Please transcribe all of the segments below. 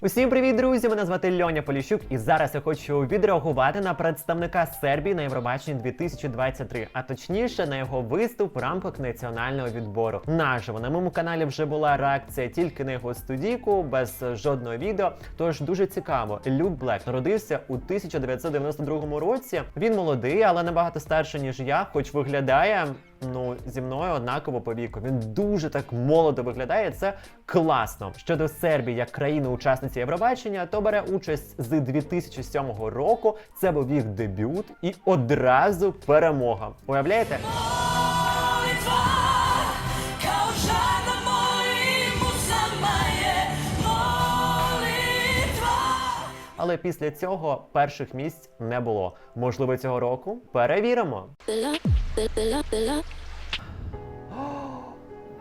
Усім привіт, друзі! Мене звати Льоня Поліщук, і зараз я хочу відреагувати на представника Сербії на Євробаченні 2023, а точніше на його виступ в рамках національного відбору. Наживо на моєму каналі вже була реакція тільки на його студійку, без жодного відео. Тож дуже цікаво. Люк Блек народився у 1992 році. Він молодий, але набагато старший, ніж я, хоч виглядає. Ну, зі мною однаково по віку. Він дуже так молодо виглядає. Це класно. Щодо Сербії як країни-учасниці Євробачення, то бере участь з 2007 року. Це був їх дебют і одразу перемога. Уявляєте? Але після цього перших місць не було. Можливо, цього року перевіримо.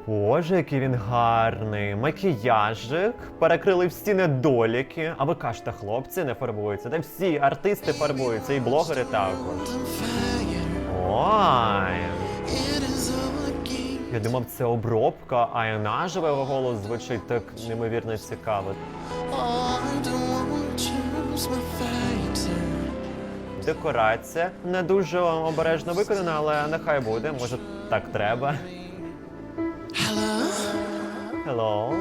Боже, який він гарний. Макіяжик, перекрили всі недоліки. А ви кажете, хлопці не фарбуються. Та всі артисти фарбуються, і блогери також. Ой. Я думав, це обробка, а і наживо його голос звучить так неймовірно цікаво. Декорація не дуже обережно виконана, але нехай буде. Може, так треба. Hello.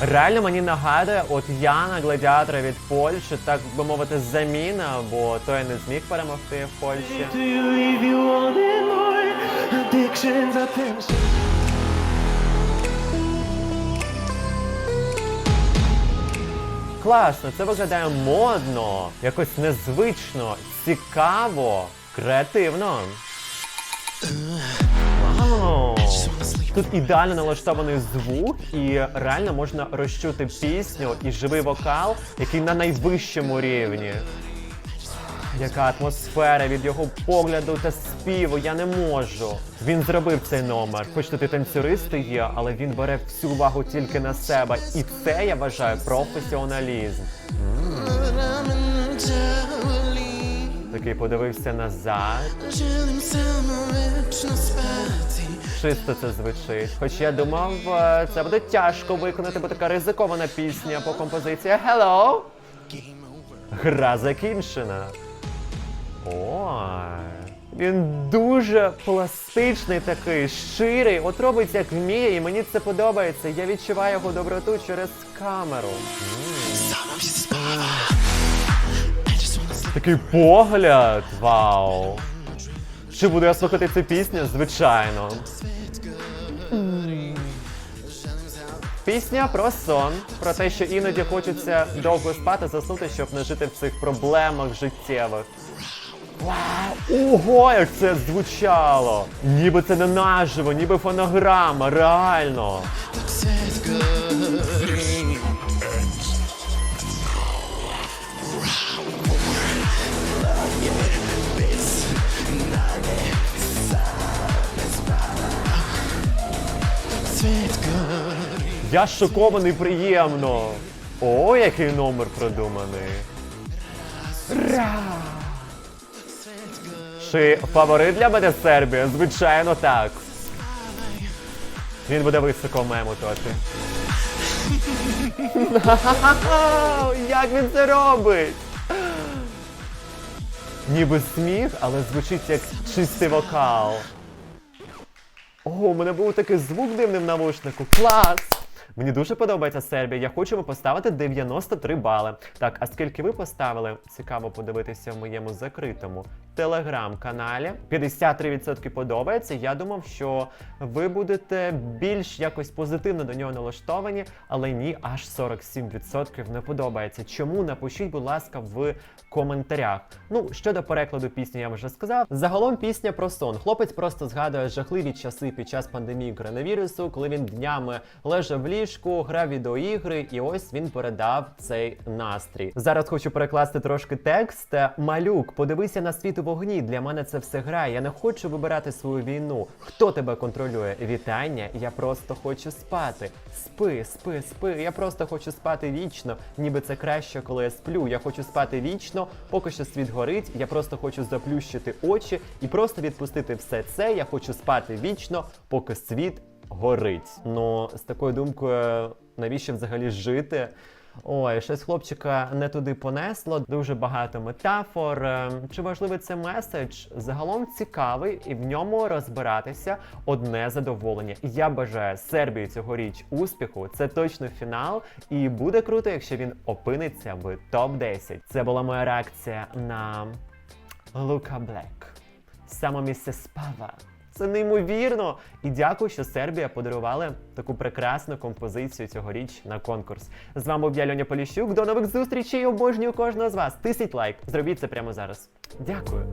Реально мені нагадує, от Яна гладіатора від Польщі, так би мовити, заміна, бо той не зміг перемогти в Польщі. Класно, це виглядає модно, якось незвично, цікаво, креативно. Тут ідеально налаштований звук, і реально можна розчути пісню і живий вокал, який на найвищому рівні. Яка атмосфера від його погляду та співу, я не можу. Він зробив цей номер. Хоч тут і танцюристи є, але він бере всю увагу тільки на себе. І це я вважаю професіоналізм. Такий подивився назад. Чисто це звучить. Хоч я думав, е, це буде тяжко виконати, бо така ризикована пісня по композиції. Hello! Гра закінчена. Ой. Він дуже пластичний такий, щирий, от робить як вміє, і мені це подобається. Я відчуваю його доброту через камеру. Такий погляд. Вау. Чи буду я слухати цю пісню? Звичайно. Пісня про сон, про те, що іноді хочеться довго спати, заснути, щоб не жити в цих проблемах життєвих. Вау! Ого, як це звучало! Ніби це не наживо, ніби фонограма, реально. Я шокований приємно. О, який номер продуманий. Ра! Чи фаворит для мене Сербія? Звичайно, так. Він буде високо в моєму топі. Як він це робить? Ніби сміх, але звучить як чистий вокал. О, у мене був такий звук дивним в навушнику. Клас! Мені дуже подобається Сербія. Я хочу йому поставити 93 бали. Так, а скільки ви поставили? Цікаво подивитися в моєму закритому телеграм-каналі. 53% подобається. Я думав, що ви будете більш якось позитивно до нього налаштовані, але ні, аж 47% не подобається. Чому? Напишіть, будь ласка, в коментарях. Ну, щодо перекладу пісні, я вже сказав. Загалом пісня про сон. Хлопець просто згадує жахливі часи під час пандемії коронавірусу, коли він днями лежав в ліжку, грав відеоігри, і ось він передав цей настрій. Зараз хочу перекласти трошки текст. Малюк, подивися на світ у вогні. Для мене це все гра. Я не хочу вибирати свою війну. Хто тебе контролює? Вітання. Я просто хочу спати. Спи, спи, спи. Я просто хочу спати вічно. Ніби це краще, коли я сплю. Я хочу спати вічно, поки що світ горить. Я просто хочу заплющити очі і просто відпустити все це. Я хочу спати вічно, поки світ горить. Ну, з такою думкою, навіщо взагалі жити? Ой, щось хлопчика не туди понесло. Дуже багато метафор. Е, Чи важливий це меседж? Загалом цікавий і в ньому розбиратися одне задоволення. Я бажаю Сербії цьогоріч успіху. Це точно фінал, і буде круто, якщо він опиниться в топ 10 Це була моя реакція на Лука Блек. Саме місце спава. Це неймовірно! І дякую, що Сербія подарувала таку прекрасну композицію цьогоріч на конкурс. З вами був я, Льоня Поліщук. До нових зустрічей! Обожнюю кожного з вас. Тисіть лайк. Зробіть це прямо зараз. Дякую.